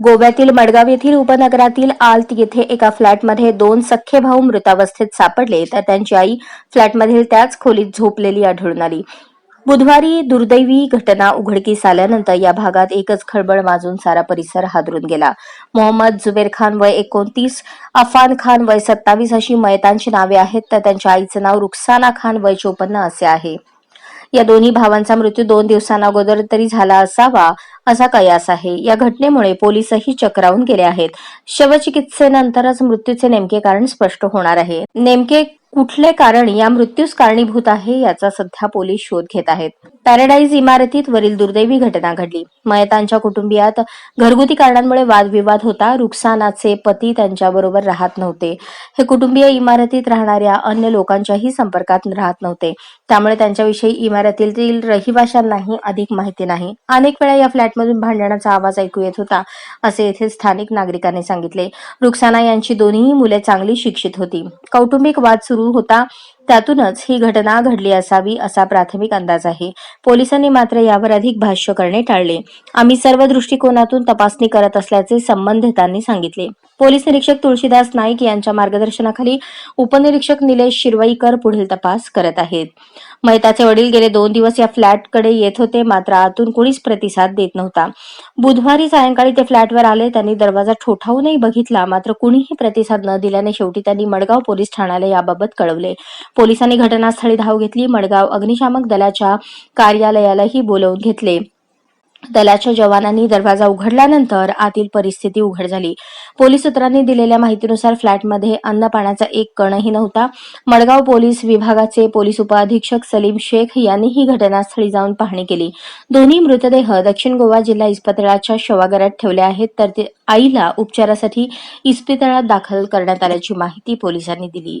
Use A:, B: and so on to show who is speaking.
A: गोव्यातील मडगाव येथील उपनगरातील आल्त येथे एका फ्लॅटमध्ये दोन सख्खे भाऊ मृतावस्थेत सापडले तर त्यांची आई फ्लॅटमधील त्याच खोलीत झोपलेली आढळून आली. बुधवारी दुर्दैवी घटना उघडकीस आल्यानंतर या भागात एकच खळबळ माजून सारा परिसर हादरून गेला. मोहम्मद जुबेर खान वय एकोणतीस अफान खान वय सत्तावीस अशी मयतांची नावे आहेत तर त्यांच्या आईचं नाव रुखसाना खान वय चोपन्न असे आहे. या दोन्ही भावांचा मृत्यू दोन दिवसांअगोदर तरी झाला असावा असा कयास आहे. या घटनेमुळे पोलीसही चक्रावून गेले आहेत. शवचिकित्सेनंतरच मृत्यूचे नेमके कारण स्पष्ट होणार आहे. नेमके कुठले कारण या मृत्यूस कारणीभूत आहे याचा सध्या पोलीस शोध घेत आहेत. पॅराडाईज इमारतीत वरील दुर्दैवी घटना घडली. मयतांच्या कुटुंबियात घरगुती कारणांमुळे वादविवाद होता. रुखसानाचे पती त्यांच्याबरोबर राहत नव्हते. हे कुटुंबीय इमारतीत राहणाऱ्या अन्य लोकांच्याही संपर्कात राहत नव्हते. त्यामुळे त्यांच्याविषयी इमारतीतील रहिवाशांनाही अधिक माहिती नाही. अनेक वेळा या फ्लॅटमधून भांडणाचा आवाज ऐकू येत होता असे येथे स्थानिक नागरिकांनी सांगितले. रुखसाना यांची दोन्ही मुले चांगली शिक्षित होती. कौटुंबिक वाद सुरू होता. त्यातूनच ही घटना घडली असावी असा प्राथमिक अंदाज आहे. पोलिसांनी मात्र यावर अधिक भाष्य करणे टाळले. आम्ही सर्व दृष्टिकोनातून तपासणी करत असल्याचे संबंधितांनी सांगितले. पोलीस निरीक्षक तुळशीदास नाईक यांच्या मार्गदर्शनाखाली उपनिरीक्षक निलेश शिरवाईकर पुढील तपास करत आहेत. मैताचे वडील गेले दोन दिवस या फ्लॅटकडे येत होते. मात्र आतून कुणीच प्रतिसाद देत नव्हता. बुधवारी सायंकाळी ते फ्लॅटवर आले. त्यांनी दरवाजा ठोठावूनही बघितला. मात्र कुणीही प्रतिसाद न दिल्याने शेवटी त्यांनी मडगाव पोलीस ठाण्याला याबाबत कळवले. पोलिसांनी घटनास्थळी धाव घेतली. मडगाव अग्निशामक दलाच्या कार्यालयालाही बोलवून घेतले. दलाच्या जवानांनी दरवाजा उघडल्यानंतर आतील परिस्थिती उघड झाली. पोलीस सूत्रांनी दिलेल्या माहितीनुसार फ्लॅटमध्ये अन्न पाण्याचा एक कणही नव्हता. मडगाव पोलीस विभागाचे पोलीस उपअधीक्षक सलीम शेख यांनी ही घटनास्थळी जाऊन पाहणी केली. दोन्ही मृतदेह दक्षिण गोवा जिल्हा इस्पितळाच्या शवागारात ठेवले आहेत. तर ते आईला उपचारासाठी इस्पितळात दाखल करण्यात आल्याची माहिती पोलिसांनी दिली.